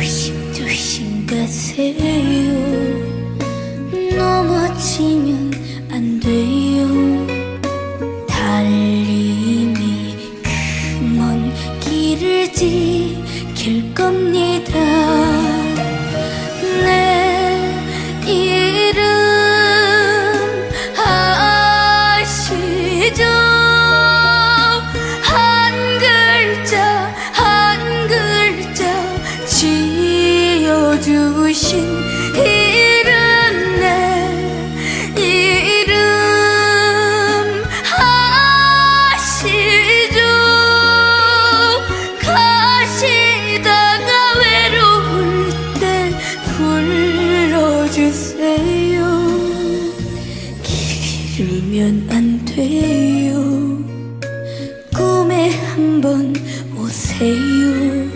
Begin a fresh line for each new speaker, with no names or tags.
조심조심 가세요. 넘어지면 안 돼요. 달림이 그 먼 길을 지킬 겁니다 주신 이름 내 이름 하시죠. 가시다가 외로울 때 불러주세요. 길면 안 돼요. 꿈에 한번 오세요.